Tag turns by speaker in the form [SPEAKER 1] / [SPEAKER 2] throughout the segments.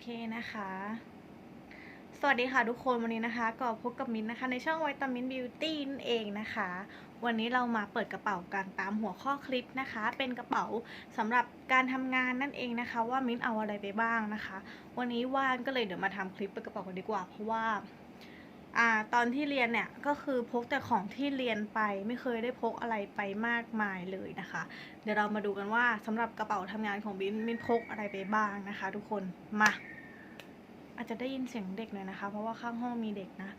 [SPEAKER 1] เคนะคะ สวัสดีค่ะทุกคนวันนี้นะคะก็พบกับมิ้นนะคะ ในช่องวิตามินบิวตี้นั่นเองนะคะ วันนี้เรามาเปิดกระเป๋ากันตามหัวข้อคลิปนะคะ เป็นกระเป๋าสำหรับการทำงานนั่นเองนะคะ ว่ามิ้นเอาอะไรไปบ้างนะคะ วันนี้ว่างก็เลยเดี๋ยวมาทำคลิปเปิดกระเป๋ากันดีกว่า เพราะว่า อ่าตอนที่เรียนเนี่ยก็คือพกแต่ของที่เรียนไปไม่เคยได้พกอะไรไปมากมายเลยนะคะ เดี๋ยวเรามาดูกันว่าสำหรับกระเป๋าทำงานของบินบินพกอะไรไปบ้างนะคะ ทุกคนมาอาจจะได้ยินเสียงเด็กหน่อยนะคะ เพราะว่าข้างห้องมีเด็กนะ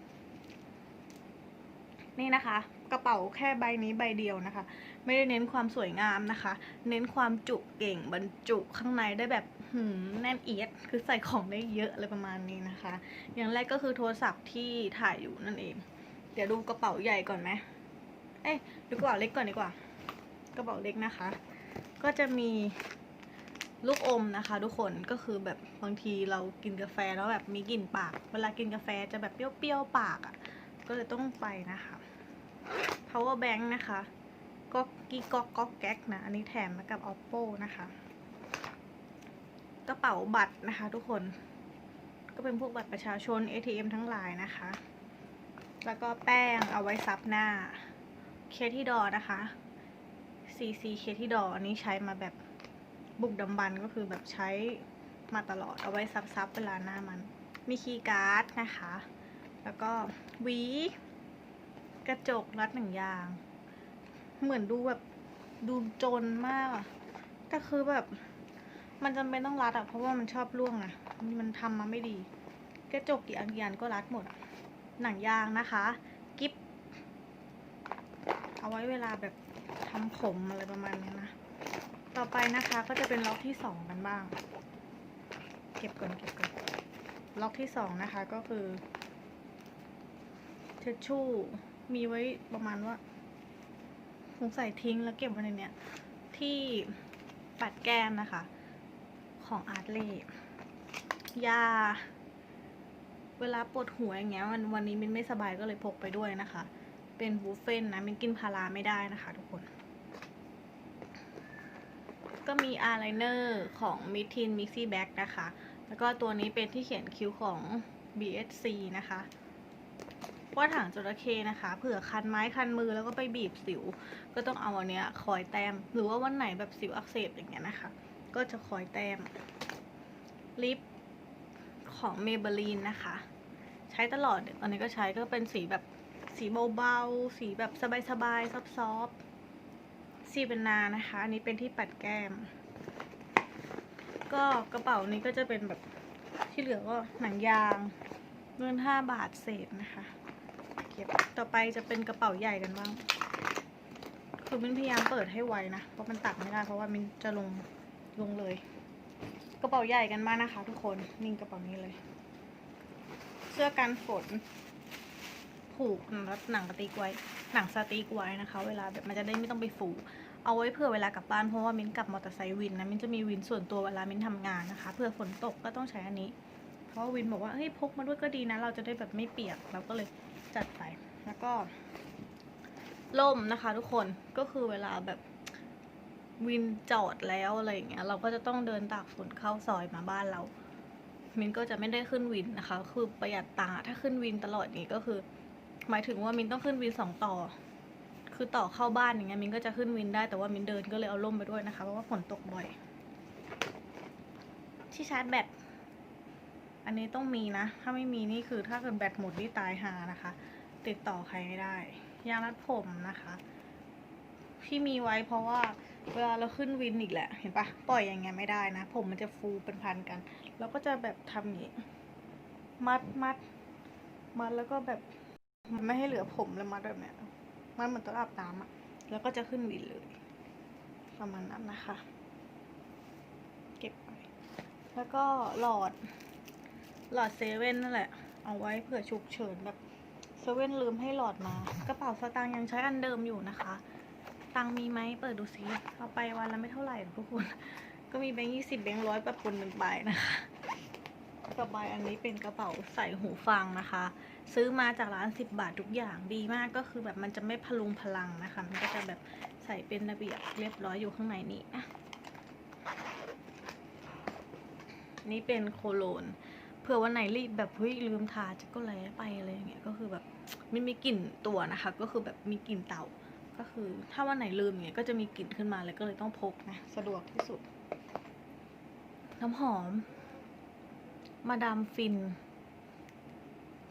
[SPEAKER 1] นี่นะคะ กระเป๋าแค่ใบนี้ใบเดียวนะคะ ไม่ได้เน้นความสวยงามนะคะ เน้นความจุเก่งบรรจุข้างในได้แบบหืมแน่นเอียด คือใส่ของได้เยอะอะไรประมาณนี้นะคะ อย่างแรกก็คือโทรศัพท์ที่ถ่ายอยู่นั่นเอง เดี๋ยวดูกระเป๋าใหญ่ก่อนไหมเอ้ยดูกระเป๋าเล็กก่อนดีกว่ากระเป๋าเล็กนะคะ ก็จะมีลูกอมนะคะ ทุกคนก็คือแบบบางทีเรากินกาแฟแล้วแบบมีกลิ่นปาก เวลากินกาแฟจะแบบเปรี้ยวๆปากอะ่ะ ก็เลยต้องไปนะคะ power bank นะคะ ก็กีก๊อกก๊อกแก๊กนะ อันนี้แถมมากับ oppo นะคะ กระเป๋าบัตรนะคะ ทุกคน ก็เป็นพวกบัตรประชาชน ATM ทั้งหลายนะคะ แล้วก็แป้งเอาไว้ซับหน้า เคที่ดอนะคะ CC เคที่ดออันนี้ใช้มาแบบบุกดำบันก็คือแบบใช้มาตลอดเอาไว้ซับๆเวลาหน้ามัน มีคีย์การ์ดนะคะ แล้วก็หวี กระจกรัดหนึ่งยาง เหมือนดูแบบดูจนมากอะแต่คือแบบ มันจำเป็นต้องรัดอะเพราะว่ามันชอบร่วงอะมันทำมาไม่ดี กระจกกี่อันกี่อันก็รัดหมดอะหนังยางนะคะ กิฟเอาไว้เวลาแบบทำผมอะไรประมาณนี้นะ ต่อไปนะคะก็จะเป็นล็อกที่สองกันบ้าง เก็บก่อนเก็บก่อนล็อกที่สองนะคะก็คือเทชชู่มีไว้ประมาณว่า สงสัยทิ้งแล้วเก็บไว้ในเนี้ยที่ปัดแก้มนะคะ ของอาร์ตเล่ยา เวลาปวดหัวอย่างเงี้ยวันวันนี้มินไม่สบายก็เลยพกไปด้วยนะคะ เป็นบูเฟนนะมินกินพาราไม่ได้นะคะทุกคน ก็มีอายไลเนอร์ของ m i t i n Mixi Back นะคะ แล้วก็ตัวนี้เป็นที่เขียนคิ้วของ BSC นะคะ ว่าถังจระเข้นะคะ เผื่อคันไม้คันมือแล้วก็ไปบีบสิว ก็ต้องเอาอันเนี้ยคอยแต้ม หรือว่าวันไหนแบบสิวอักเสบอย่างเงี้ยนะคะ ก็จะคอยแต้ม ลิปของ Maybelline นะคะ ใช้ตลอดตอนนี้ก็ใช้ก็เป็นสีแบบสีเบาๆ สีแบบสบายๆ ซอฟๆซีเป็นนานะคะ อันนี้เป็นที่ปัดแก้ม ก็กระเป๋านี้ก็จะเป็นแบบที่เหลือก็หนังยางเงินห้าบาทเศษนะคะ เก็บ ต่อไปจะเป็นกระเป๋าใหญ่กันบ้าง คือมินพยายามเปิดให้ไวนะ เพราะมันตักไม่ได้ เพราะว่ามินจะลงลงเลย กระเป๋าใหญ่กันมากนะคะ ทุกคนนี่งกระเป๋านี้เลย เสื้อกันฝน ผูกรัดหนังสติ๊กไว้ หนังสติ๊กไว้นะคะ เวลาแบบมันจะได้ไม่ต้องไปฝูเอาไว้เผื่อเวลากลับบ้านเพราะว่ามิ้นกลับมอเตอร์ไซค์วินนะมิ้นจะมีวินส่วนตัวเวลามิ้นทำงานนะคะเผื่อฝนตกก็ต้องใช้อันนี้ เพราะวินบอกว่าเฮ้ยพกมาด้วยก็ดีนะ เราจะได้แบบไม่เปียกเราก็เลย จัดไป แล้วก็ล่มนะคะทุกคนก็คือเวลาแบบวินจอดแล้วอะไรอย่างเงี้ยเราก็จะต้องเดินตากฝนเข้าซอยมาบ้านเรา มินก็จะไม่ได้ขึ้นวินนะคะ คือประหยัดตังถ้าขึ้นวินตลอดนี้ก็คือ หมายถึงว่ามินต้องขึ้นวินสองต่อ คือต่อเข้าบ้านอย่างเงี้ยมินก็จะขึ้นวินได้แต่ว่ามินเดินก็เลยเอาล่มไปด้วยนะคะเพราะว่าฝนตกบ่อย ที่ชาร์จแบต อันนี้ต้องมีนะ ถ้าไม่มีนี่คือถ้าเกิดแบตหมดนี่ตายหานะคะ ติดต่อใครไม่ได้ ยางรัดผมนะคะที่มีไว้เพราะว่าเวลาเราขึ้นวินอีกแหละ เห็นปะปล่อยอย่างเงี้ยไม่ได้นะ ผมมันจะฟูเป็นพันกันเราก็จะแบบทำอย่างนี้ มัดมัดมัดแล้วก็แบบมันไม่ให้เหลือผมแล้วมัดแบบเนี้ยมันเหมือนต้องอาบน้ำอะแล้วก็จะขึ้นวินเลยประมาณนั้นนะคะ เก็บไป แล้วก็หลอด หลอดเซเว่นนั่นแหละ เอาไว้เผื่อฉุกเฉินแบบเซเว่นลืมให้หลอดมา กระเป๋าสตางค์ยังใช้อันเดิมอยู่นะคะ ตังมีไหมเปิดดูซิเอาไปวันละไม่เท่าไหร่ทุกคน ก็มีแบงค์ยี่สิบแบงค์ร้อยประปนหนึ่งใบนะคะต่อไปอันนี้เป็นกระเป๋าใส่หูฟังนะคะ ซื้อมาจากร้านสิบบาททุกอย่างดีมากก็คือแบบมันจะไม่พลุงพลังนะคะ มันก็จะแบบใส่เป็นระเบียบเรียบร้อยอยู่ข้างในนี้อะนี่เป็นโคโลน เผื่อวันไหนรีบแบบเฮ้ยลืมทาจะก็แล้ไปอะไรอย่างเงี้ยก็คือแบบไม่มีกลิ่นตัวนะคะ ก็คือแบบมีกลิ่นเต่าก็คือ ถ้าวันไหนลืมเงี้ยก็จะมีกลิ่นขึ้นมาเลยก็เลยต้องพกนะสะดวกที่สุด น้ำหอม มาดามฟิน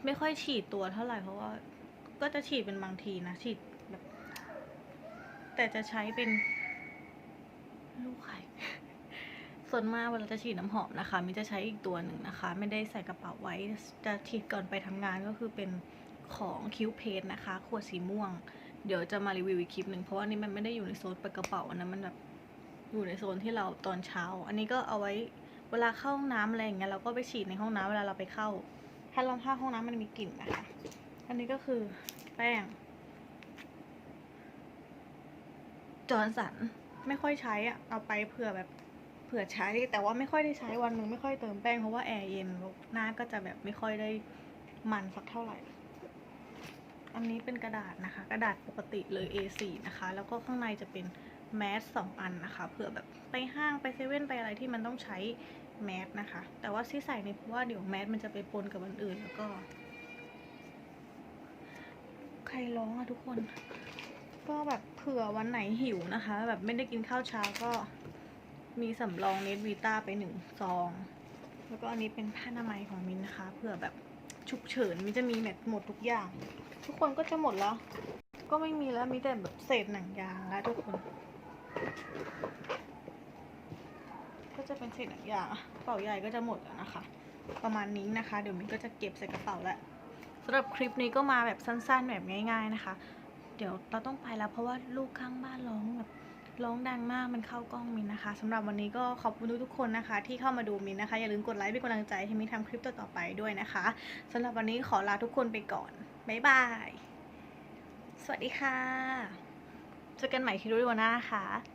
[SPEAKER 1] ไม่ค่อยฉีดตัวเท่าไหร่เพราะว่า ก็จะฉีดเป็นบางทีนะฉีดแบบ แต่จะใช้เป็นลูกไข่ ส่วนมากเวลาจะฉีดน้ำหอมนะคะมิจะใช้อีกตัวหนึ่งนะคะ ไม่ได้ใส่กระเป๋าไว้จะฉีดก่อนไปทำงานก็คือเป็นของคิวเพจนะคะ ขวดสีม่วง เดี๋ยวจะมารีวิวอีกคลิปหนึ่งเพราะว่านี่มันไม่ได้อยู่ในโซนเปิดกระเป๋านนั้นมันแบบอยู่ในโซนที่เราตอนเช้า อันนี้ก็เอาไว้เวลาเข้าห้องน้ำอะไรอย่างเงี้ยเราก็ไปฉีดในห้องน้ำเวลาเราไปเข้า ถ้าเราถ้าห้องน้ำมันมีกลิ่นนะคะ อันนี้ก็คือแป้ง จอร์นสันไม่ค่อยใช้อะเอาไปเผื่อแบบ ผื่อใช้ แต่ว่าไม่ค่อยได้ใช้วันหนึ่งไม่ค่อยเติมแป้งเพราะว่าแอร์เย็นหน้าก็จะแบบไม่ค่อยได้มันสักเท่าไหร่ อันนี้เป็นกระดาษนะคะ กระดาษปกติเลย A4 นะคะ แล้วก็ข้างในจะเป็นแมสสองอันนะคะเผื่อแบบไปห้างไปเซเว่นไปอะไรที่มันต้องใช้แมสนะคะ แต่ว่าที่ใส่นี่เพราะว่าเดี๋ยวแมสมันจะไปปนกับอันอื่นแล้วก็ ใครร้องอะทุกคน ก็แบบเผื่อวันไหนหิวนะคะ แบบไม่ได้กินข้าวเช้าก็ มีสำรองเนสวีต้าไปหนึ่งซอง แล้วก็อันนี้เป็นผ้าอนามัยของมินนะคะเผื่อแบบฉุกเฉินมินจะมีแมทหมดทุกอย่าง ทุกคนก็จะหมดแล้ว ก็ไม่มีแล้วมีแต่แบบเศษหนังยางแล้วทุกคน ก็จะเป็นเศษหนังยางกระเป๋าใหญ่ก็จะหมดแล้วนะคะ ประมาณนี้นะคะ เดี๋ยวมินก็จะเก็บใส่กระเป๋าแล้วสำหรับคลิปนี้ก็มาแบบสั้นๆแบบง่าย ๆนะคะ เดี๋ยวเราต้องไปแล้วเพราะว่าลูกข้างบ้านร้องแบบ ร้องดังมากมันเข้ากล้องมินนะคะสำหรับวันนี้ก็ขอบคุณทุกๆคนนะคะ ที่เข้ามาดูมินนะคะ อย่าลืมกดไลค์เป็นกำลังใจให้มินทำคลิปต่อๆไปด้วยนะคะสำหรับวันนี้ขอลาทุกคนไปก่อนบ๊ายบายสวัสดีค่ะเจอกันใหม่ที่รู้ดีวันหน้านะคะ